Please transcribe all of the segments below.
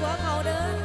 của cậu đến.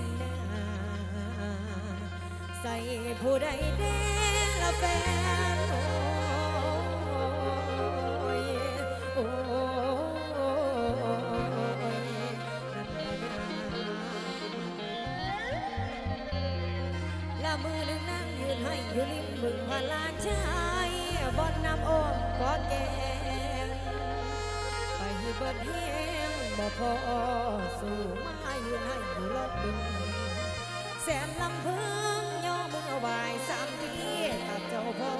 นหน้า ใส่ผู้ใดเด่ละแฟนโอ้ยโอ้ละมือหนึ่งนั่งยืนให้อยู่ริมบึงพาลาชายบอนน้ำโอมก็แกงไปให้เบิดเฮง บ่พอสู่มาอยู่ให้อยู่ลบบึงแสนลำพึงย่อมือไหวสามทีตัดเจ้าพ่อ